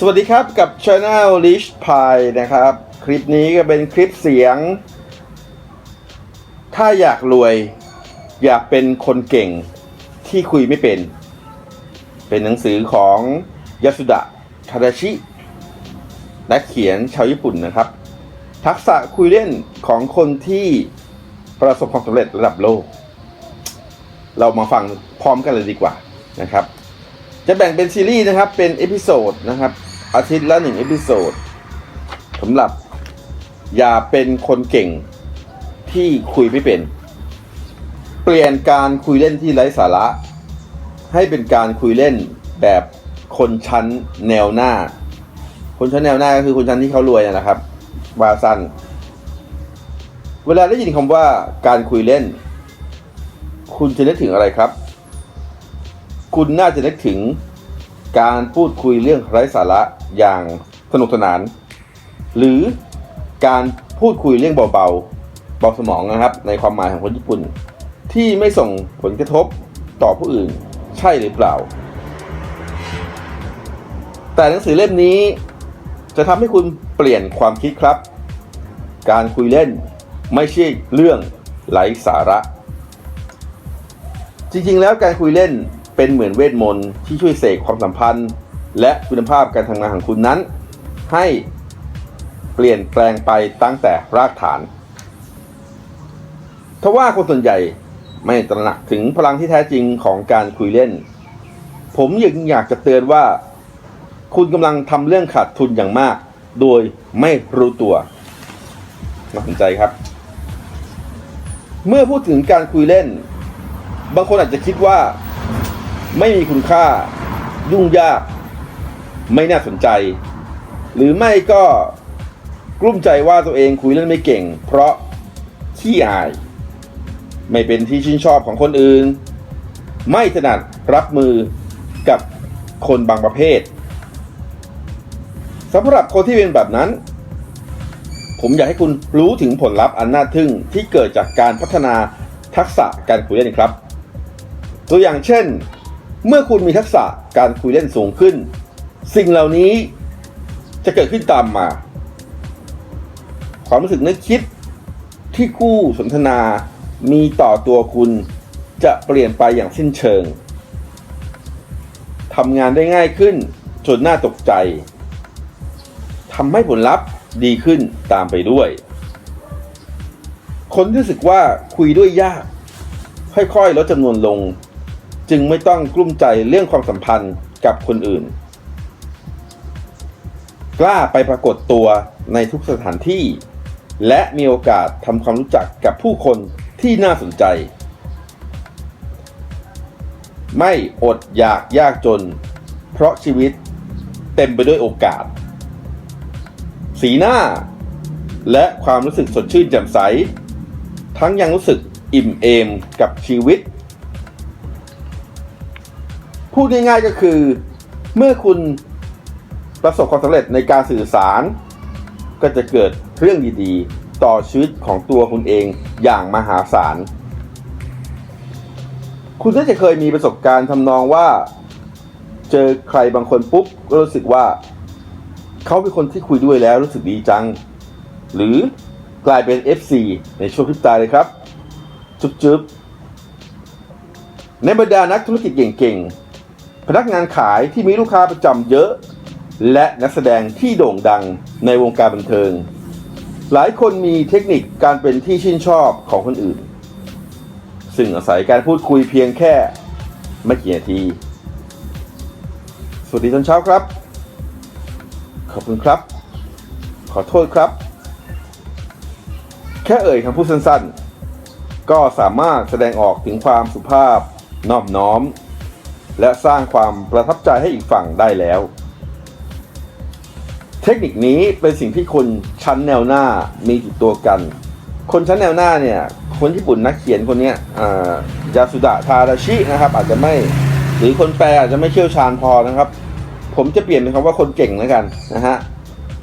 สวัสดีครับกับ Channel Rich Pie นะครับ คลิปนี้ก็เป็นคลิปเสียง ถ้าอยากรวย อยากเป็นคนเก่งที่คุยไม่เป็น เป็นหนังสือของยาสุดะทาดาชิ นักเขียนชาวญี่ปุ่นนะครับ ทักษะคุยเล่นของคนที่ประสบความสำเร็จระดับโลก เรามาฟังพร้อมกันเลยดีกว่านะครับจะแบ่งเป็นซีรีส์นะครับ เป็นเอพิโซดนะครับ อาทิตย์ละหนึ่งเอพิโซดสำหรับอย่าเป็นคนเก่งที่คุยไม่เป็น เปลี่ยนการคุยเล่นที่ไร้สาระ ให้เป็นการคุยเล่นแบบคนชั้นแนวหน้า คนชั้นแนวหน้าก็คือคนชั้นที่เขารวยนะครับวาซันเวลาได้ยินคำว่าการคุยเล่น คุณจะนึกถึงอะไรครับ คุณน่าจะนึกถึงการพูดคุยเรื่องไร้สาระ อย่างสนุกสนาน หรือการพูดคุยเรื่องเบาๆเบาสมองนะครับ ในความหมายของคนญี่ปุ่น ที่ไม่ส่งผลกระทบต่อผู้อื่นใช่หรือเปล่า แต่หนังสือเล่มนี้จะทำให้คุณเปลี่ยนความคิดครับ การคุยเล่นไม่ใช่เรื่องไร้สาระ จริงๆ แล้วการคุยเล่นเป็นเหมือนเวทมนต์ที่ช่วยเสกความสัมพันธ์ และคุณภาพการทำงานของคุณนั้น ให้เปลี่ยนแปลงไปตั้งแต่รากฐานทว่าคนส่วนใหญ่ไม่ตระหนักถึงพลังที่แท้จริงของการคุยเล่น ผมยังอยากจะเตือนว่า คุณกำลังทำเรื่องขาดทุนอย่างมาก โดยไม่รู้ตัวน่าสนใจครับ เมื่อพูดถึงการคุยเล่น บางคนอาจจะคิดว่า ไม่มีคุณค่ายุ่งยาก ไม่น่าสนใจ หรือไม่ก็กลุ้มใจว่าตัวเองคุยเล่นไม่เก่ง เพราะขี้อาย ไม่เป็นที่ชื่นชอบของคนอื่น ไม่ถนัดรับมือกับคนบางประเภทสำหรับคนที่เป็นแบบนั้น ผมอยากให้คุณรู้ถึงผลลัพธ์อันน่าทึ่งที่เกิดจากการพัฒนาทักษะการคุยเล่นครับ ตัวอย่างเช่น เมื่อคุณมีทักษะการคุยเล่นสูงขึ้น สิ่งเหล่านี้จะเกิดขึ้นตามมา ความรู้สึกนึกคิดที่คู่สนทนามีต่อตัวคุณจะเปลี่ยนไปอย่างสิ้นเชิงทำงานได้ง่ายขึ้นจนน่าตกใจทำให้ผลลัพธ์ดีขึ้นตามไปด้วย คนที่รู้สึกว่าคุยด้วยยาก ค่อยๆลดจำนวนลง จึงไม่ต้องกลุ้มใจเรื่องความสัมพันธ์กับคนอื่น กล้าไปปรากฏตัวในทุกสถานที่ และมีโอกาสทำความรู้จักกับผู้คนที่น่าสนใจ ไม่อดอยากยากจน เพราะชีวิตเต็มไปด้วยโอกาส สีหน้า และความรู้สึกสดชื่นแจ่มใส ทั้งยังรู้สึกอิ่มเอมกับชีวิต พูดง่ายๆก็คือ เมื่อคุณ ประสบความสำเร็จในการสื่อสาร ก็จะเกิดเรื่องดีๆ ต่อชีวิตของตัวคุณเองอย่างมหาศาล คุณน่าจะเคยมีประสบการณ์ทำนองว่า เจอใครบางคนปุ๊บก็รู้สึกว่า เขาเป็นคนที่คุยด้วยแล้วรู้สึกดีจัง หรือกลายเป็น FC ในช่วงพริบตาเลยครับ จุ๊บจุ๊บในบรรดานักธุรกิจเก่งๆ พนักงานขายที่มีลูกค้าประจำเยอะ และนักแสดงที่โด่งดังในวงการบันเทิง หลายคนมีเทคนิคการเป็นที่ชื่นชอบของคนอื่น ซึ่งอาศัยการพูดคุยเพียงแค่ไม่กี่นาที สวัสดีตอนเช้าครับ ขอบคุณครับ ขอโทษครับ แค่เอ่ยคำพูดสั้นๆ ก็สามารถแสดงออกถึงความสุภาพนอบน้อม และสร้างความประทับใจให้อีกฝั่งได้แล้ว ทคนิคนี้เป็นสิ่งที่คนชั้นแนวหน้ามีติดตัวกัน คนชั้นแนวหน้าเนี่ย คนญี่ปุ่นนักเขียนคนนี้ยายาสุดะทาราชินะครับ อาจจะไม่หรือคนแปลอาจจะไม่เชี่ยวชาญพอนะครับ ผมจะเปลี่ยนเป็นคำว่าคนเก่งแล้วกันนะฮะ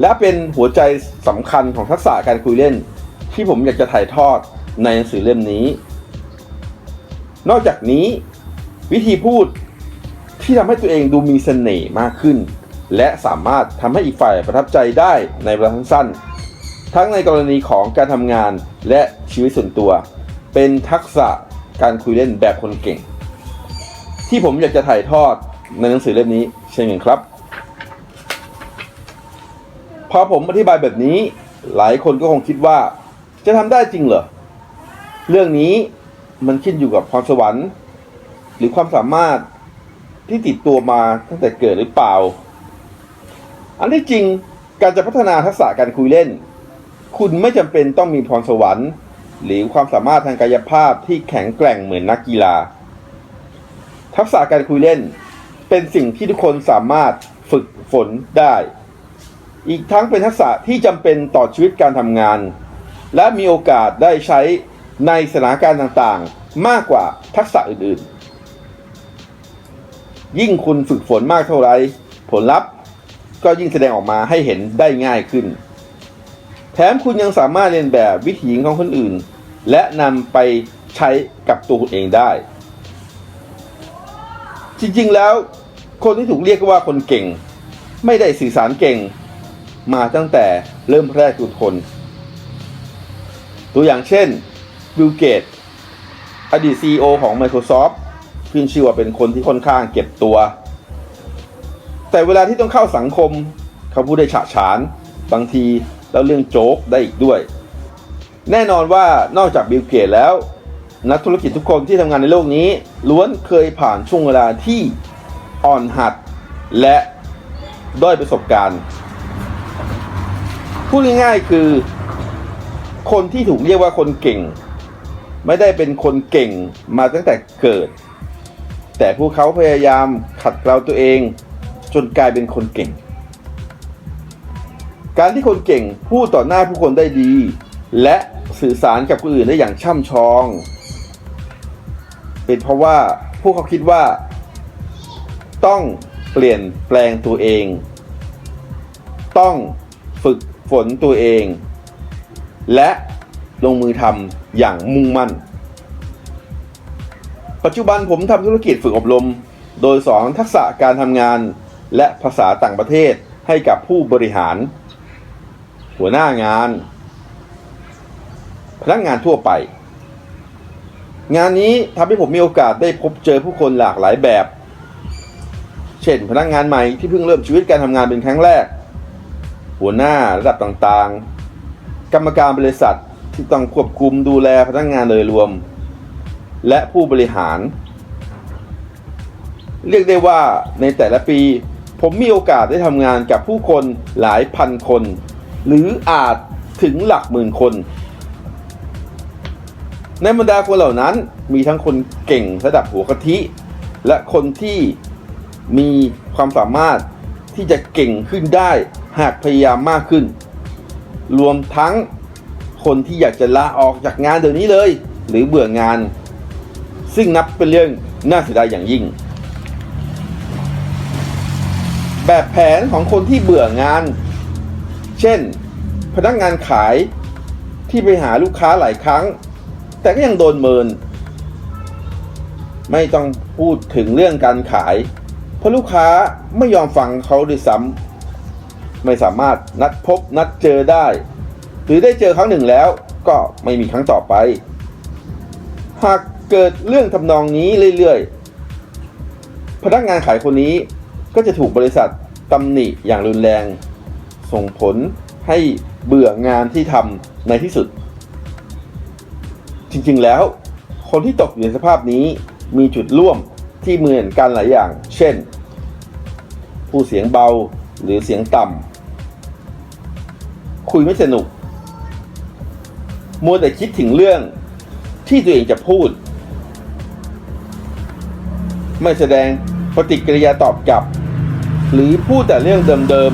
และเป็นหัวใจสำคัญของทักษะการคุยเล่น ที่ผมอยากจะถ่ายทอดในหนังสือเล่มนี้ นอกจากนี้วิธีพูดที่ทำให้ตัวเองดูมีเสน่ห์มากขึ้น และสามารถทำให้อีกฝ่ายประทับใจได้ในเวลาสั้นๆทั้งในกรณีของการทำงานและชีวิตส่วนตัว เป็นทักษะการคุยเล่นแบบคนเก่ง ที่ผมอยากจะถ่ายทอดในหนังสือเล่มนี้เช่นกันครับพอผมอธิบายแบบนี้หลายคนก็คงคิดว่า จะทำได้จริงเหรอ เรื่องนี้มันขึ้นอยู่กับพรสวรรค์ หรือความสามารถที่ติดตัวมาตั้งแต่เกิดหรือเปล่า อันที่จริงการจะพัฒนาทักษะการคุยเล่น คุณไม่จำเป็นต้องมีพรสวรรค์ หรือความสามารถทางกายภาพที่แข็งแกร่งเหมือนนักกีฬา ทักษะการคุยเล่น เป็นสิ่งที่ทุกคนสามารถฝึกฝนได้ อีกทั้งเป็นทักษะที่จำเป็นต่อชีวิตการทำงาน และมีโอกาสได้ใช้ในสถานการณ์ต่างๆ มากกว่าทักษะอื่นๆ ยิ่งคุณฝึกฝนมากเท่าไร ผลลัพธ์ ก็ยิ่งแสดงออกมาให้เห็นได้ง่ายขึ้น แถมคุณยังสามารถเรียนแบบวิถีของคนอื่น และนำไปใช้กับตัวคุณเองได้ จริงๆแล้วคนที่ถูกเรียกว่าคนเก่ง ไม่ได้สื่อสารเก่ง มาตั้งแต่เริ่มแรกทุกคน ตัวอย่างเช่นบิลเกตอดีต CEO ของ Microsoft ขึ้นชื่อว่าเป็นคนที่ค่อนข้างเก็บตัว แต่เวลาที่ต้องเข้าสังคมเขาพูดได้ฉะฉาน บางทีแล้วเรื่องโจ๊กได้อีกด้วย แน่นอนว่านอกจากบิลเกตแล้ว นักธุรกิจทุกคนที่ทำงานในโลกนี้ ล้วนเคยผ่านช่วงเวลาที่อ่อนหัดและด้อยประสบการณ์พูดง่ายๆคือ คนที่ถูกเรียกว่าคนเก่ง ไม่ได้เป็นคนเก่งมาตั้งแต่เกิด แต่พวกเขาพยายามขัดเกลาตัวเอง จนกลายเป็นคนเก่ง การที่คนเก่งพูดต่อหน้าผู้คนได้ดี และสื่อสารกับคนอื่นได้อย่างช่ำชอง เป็นเพราะว่าพวกเขาคิดว่า ต้องเปลี่ยนแปลงตัวเอง ต้องฝึกฝนตัวเอง และลงมือทำอย่างมุ่งมั่น ปัจจุบันผมทำธุรกิจฝึกอบรม โดยสอนทักษะการทำงาน และภาษาต่างประเทศให้กับผู้บริหาร หัวหน้างาน พนักงานทั่วไป งานนี้ทำให้ผมมีโอกาสได้พบเจอผู้คนหลากหลายแบบ เช่น พนักงานใหม่ที่เพิ่งเริ่มชีวิตการทำงานเป็นครั้งแรก หัวหน้าระดับต่างๆ กรรมการบริษัทที่ต้องควบคุมดูแลพนักงานโดยรวม และผู้บริหารเรียกได้ว่าในแต่ละปี ผมมีโอกาสได้ทำงานกับผู้คนหลายพันคน หรืออาจถึงหลักหมื่นคน ในบรรดาคนเหล่านั้นมีทั้งคนเก่งระดับหัวกะทิ และคนที่มีความสามารถที่จะเก่งขึ้นได้หากพยายามมากขึ้น รวมทั้งคนที่อยากจะลาออกจากงานเดี๋ยวนี้เลย หรือเบื่องาน ซึ่งนับเป็นเรื่องน่าเสียดายอย่างยิ่ง แบบแผนของคนที่เบื่องาน เช่น พนักงานขายที่ไปหาลูกค้าหลายครั้ง แต่ก็ยังโดนเมิน ไม่ต้องพูดถึงเรื่องการขาย เพราะลูกค้าไม่ยอมฟังเขาด้วยซ้ำไม่สามารถนัดพบนัดเจอได้ หรือได้เจอครั้งหนึ่งแล้วก็ไม่มีครั้งต่อไป หากเกิดเรื่องทำนองนี้เรื่อยๆ พนักงานขายคนนี้ ก็จะถูกบริษัทตำหนิอย่างรุนแรง ส่งผลให้เบื่องานที่ทำในที่สุด จริงๆแล้ว คนที่ตกอยู่ในสภาพนี้มีจุดร่วมที่เหมือนกันหลายอย่าง เช่น ผู้เสียงเบาหรือเสียงต่ำคุยไม่สนุก มัวแต่คิดถึงเรื่องที่ตัวเองจะพูด ไม่แสดงปฏิกิริยาตอบกลับ หรือพูดแต่เรื่องเดิม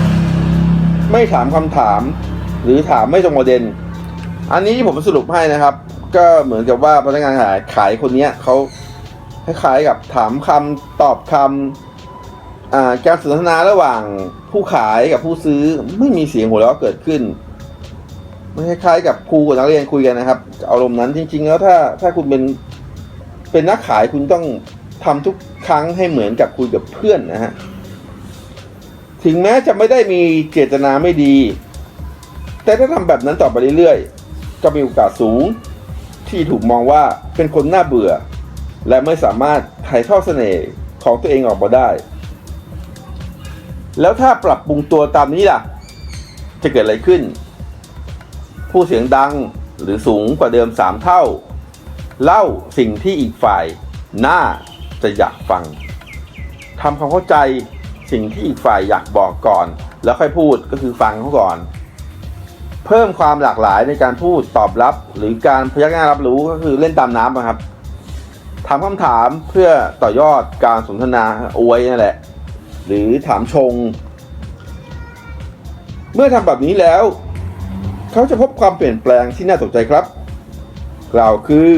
ๆ ไม่ถามคำถาม หรือถามไม่ตรงประเด็น อันนี้ผมสรุปให้นะครับ ก็เหมือนกับว่าพนักงานขายขายคนนี้เขาคล้ายๆกับถามคำตอบคำการสนทนาระหว่างผู้ขายกับผู้ซื้อไม่มีเสียงหัวเราะเกิดขึ้นมันคล้ายๆกับครูกับนักเรียนคุยกันนะครับอารมณ์นั้นจริง ๆ แล้วถ้าถ้าคุณเป็นเป็นนักขายคุณต้องทำทุก ครั้งให้เหมือนกับคุยกับเพื่อนนะฮะ ถึงแม้จะไม่ได้มีเจตนาไม่ดี แต่ถ้าทำแบบนั้นต่อไปเรื่อยๆ ก็มีโอกาสสูง ที่ถูกมองว่าเป็นคนน่าเบื่อ และไม่สามารถถ่ายทอดเสน่ห์ของตัวเองออกมาได้ แล้วถ้าปรับปรุงตัวตามนี้ล่ะ จะเกิดอะไรขึ้น ผู้เสียงดังหรือสูงกว่าเดิม 3 เท่า เล่าสิ่งที่อีกฝ่ายน่า จะอยากฟังทำความเข้าใจสิ่งที่อีกฝ่ายอยากบอกก่อน แล้วค่อยพูดก็คือฟังเขาก่อน เพิ่มความหลากหลายในการพูดตอบรับ หรือการพยักหน้ารับรู้ก็คือเล่นตามน้ำนะครับถามคำถามเพื่อต่อยอดการสนทนาอวยนั่นแหละ หรือถามชง เมื่อทำแบบนี้แล้ว เขาจะพบความเปลี่ยนแปลงที่น่าตกใจครับ กล่าวคือ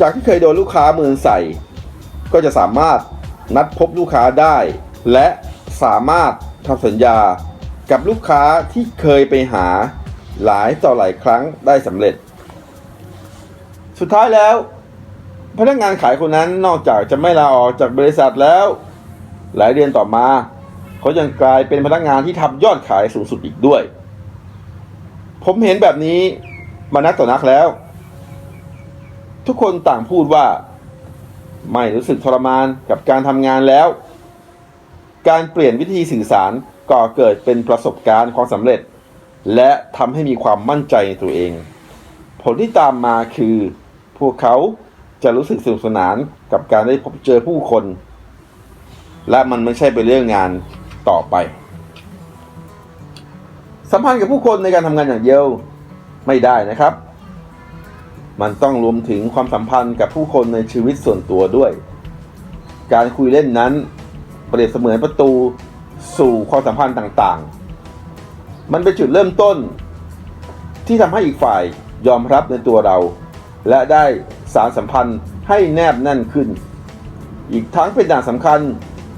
จากที่เคยโดนลูกค้าเมืองใส่ ก็จะสามารถนัดพบลูกค้าได้ และสามารถทำสัญญากับลูกค้าที่เคยไปหาหลายต่อหลายครั้งได้สำเร็จ สุดท้ายแล้ว พนักงานขายคนนั้นนอกจากจะไม่ลาออกจากบริษัทแล้ว หลายเดือนต่อมาเขายังกลายเป็นพนักงานที่ทำยอดขายสูงสุดอีกด้วย ผมเห็นแบบนี้มานักต่อนักแล้ว ทุกคนต่างพูดว่า ไม่รู้สึกทรมานกับการทำงานแล้ว การเปลี่ยนวิธีสื่อสารก่อเกิดเป็นประสบการณ์ความสำเร็จ และทำให้มีความมั่นใจในตัวเอง ผลที่ตามมาคือ พวกเขาจะรู้สึกสนุกสนานกับการได้พบเจอผู้คน และมันไม่ใช่เป็นเรื่องงานต่อไป สัมพันธ์กับผู้คนในการทำงานอย่างเดียวไม่ได้นะครับ มันต้องรวมถึงความสัมพันธ์กับผู้คนในชีวิตส่วนตัวด้วย การคุยเล่นนั้นเปรียบเสมือนประตูสู่ความสัมพันธ์ต่างๆ มันเป็นจุดเริ่มต้น ที่ทำให้อีกฝ่ายยอมรับในตัวเรา และได้สารสัมพันธ์ให้แนบแน่นขึ้น อีกทั้งเป็นด่านสำคัญ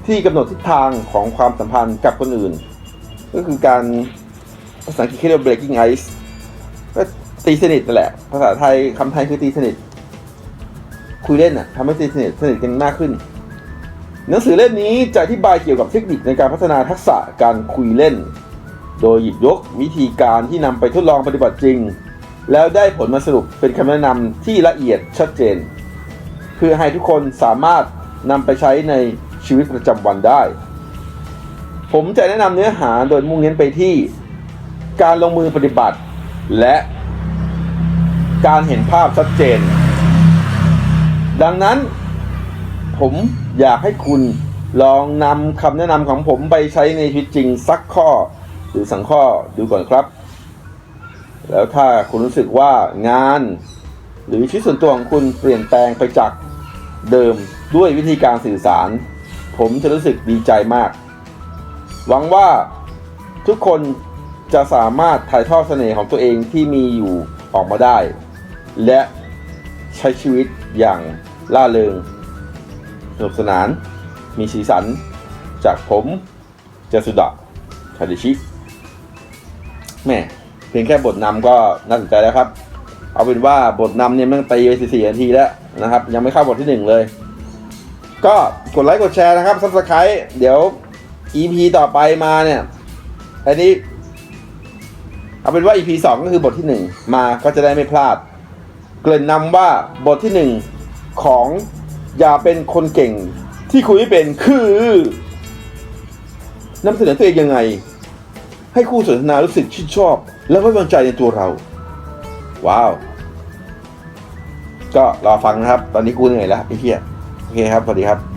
ที่กำหนดทิศทางของความสัมพันธ์กับคนอื่น ก็คือการภาษาอังกฤษเรียกว่า breaking ice ก็ ตีสนิทนั่นแหละ ภาษาไทยคำไทยคือตีสนิท คุยเล่นอะทำให้ตีสนิทสนิทกันมากขึ้น หนังสือเล่มนี้จะอธิบายเกี่ยวกับเทคนิคในการพัฒนาทักษะการคุยเล่น โดยหยิบยกวิธีการที่นำไปทดลองปฏิบัติจริง แล้วได้ผลมาสรุปเป็นคำแนะนำที่ละเอียดชัดเจน เพื่อให้ทุกคนสามารถนำไปใช้ในชีวิตประจำวันได้ ผมจะแนะนำเนื้อหาโดยมุ่งเน้นไปที่ การลงมือปฏิบัติ และ การเห็นภาพชัดเจน ดังนั้น ผมอยากให้คุณลองนำคำแนะนำของผมไปใช้ในชีวิตจริงสักข้อ หรือสังข้อดูก่อนครับ แล้วถ้าคุณรู้สึกว่างาน หรือชีวิตส่วนตัวของคุณเปลี่ยนแปลงไปจากเดิมด้วยวิธีการสื่อสาร ผมจะรู้สึกดีใจมาก หวังว่าทุกคนจะสามารถถ่ายทอดเสน่ห์ของตัวเองที่มีอยู่ออกมาได้ และใช้ชีวิตอย่างล่าเริงสนุกสนาน มีสีสัน จากผมเจสุดะคาดิชิแม่เพียงแค่บทนำก็น่าสนใจแล้วครับ เอาเป็นว่าบทนำเนี่ยมันตีไปสี่นาทีแล้วนะครับ ยังไม่เข้าบทที่หนึ่งเลย ก็กดไลค์กดแชร์นะครับซับสไครต์เดี๋ยว EP ต่อไปมาเนี่ยอันนี้ เอาเป็นว่า EP สองก็คือบทที่หนึ่งมาก็จะได้ไม่พลาด เกริ่นนำว่าบทที่หนึ่งของอย่าเป็นคนเก่งที่คุยเป็นคือนำเสนอตัวเองยังไง ให้คู่สนทนารู้สึกชื่นชอบ และไว้วางใจในตัวเรา ว้าว ก็รอฟังนะครับ ตอนนี้กูเหนื่อยแล้วไอ้เหี้ยโอเคครับสวัสดีครับ